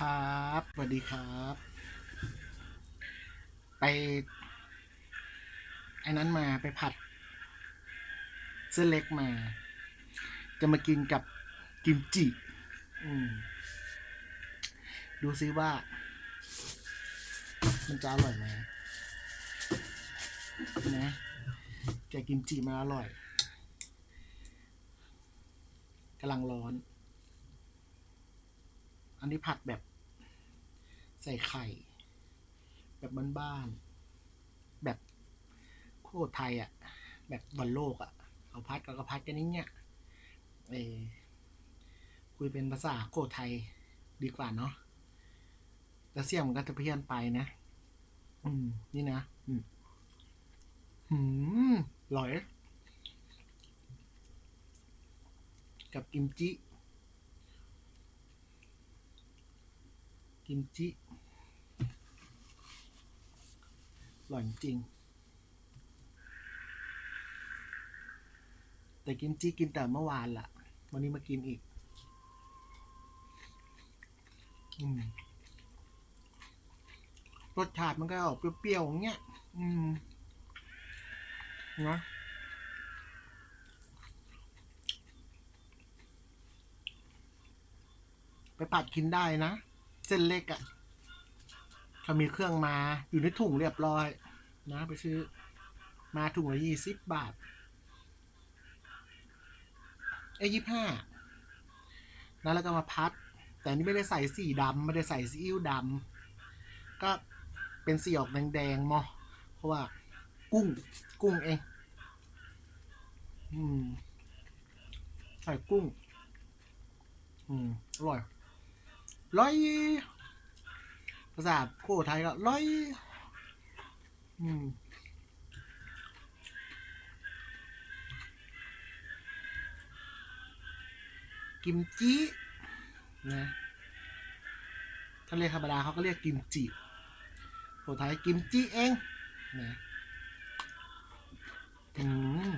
ครับสวัสดีครับ ไปไอ้นั้นมาไปผัด เส้นเล็กมา จะมากินกับกิมจิดูซิว่า มันจะอร่อยไหมนะแกกิมจิมาอร่อยกำลังร้อน อันนี้ผัดแบบ ใส่ไข่ แบบบ้านๆแบบโคตรไทยอะ่ะ แบบบอลโลกอะ่ะเขาพัดก็กพัดกันนี้เนี่ยเออคุยเป็นภาษาโคตรไทยดีกว่าเนาะแต่เสียงมันก็จะเพี้ยนไปนะ อืม นี่นะ อืมหืมอร่อย กับกิมจิ กิมจิอร่อยจริง แต่กิมจิกินแต่เมื่อวานล่ะ วันนี้มากินอีก อืมรสชาติมันก็ออกเปรี้ยวๆอย่างเงี้ย อืมนะไปผัดกินได้นะ ส้นเล็กอะ่ะเขามีเครื่องมาอยู่ในถุงเรียบร้อย นะ ไปซื้อ มาถุงละยี่สิบบาท เอ้ยี่ห้าแล้วก็มาพัด แต่นนี่ไม่ได้ใส่สีดำไม่ได้ใส่ซีอิ๊วดำก็เป็นสีออกแดงๆมอเพราะว่า กุ้ง กุ้งเอง อืมใส่กุ้ง อืม อร่อย ร้อยภาษาโคไทยก็ร้อย อืมกิมจินะถ้าเรียกธรรมดาเขาก็เรียกกิมจิโคไทยกิมจิเองนะอืม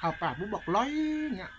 ข้าวปากปุ๊บบอกร้อยเนี่ย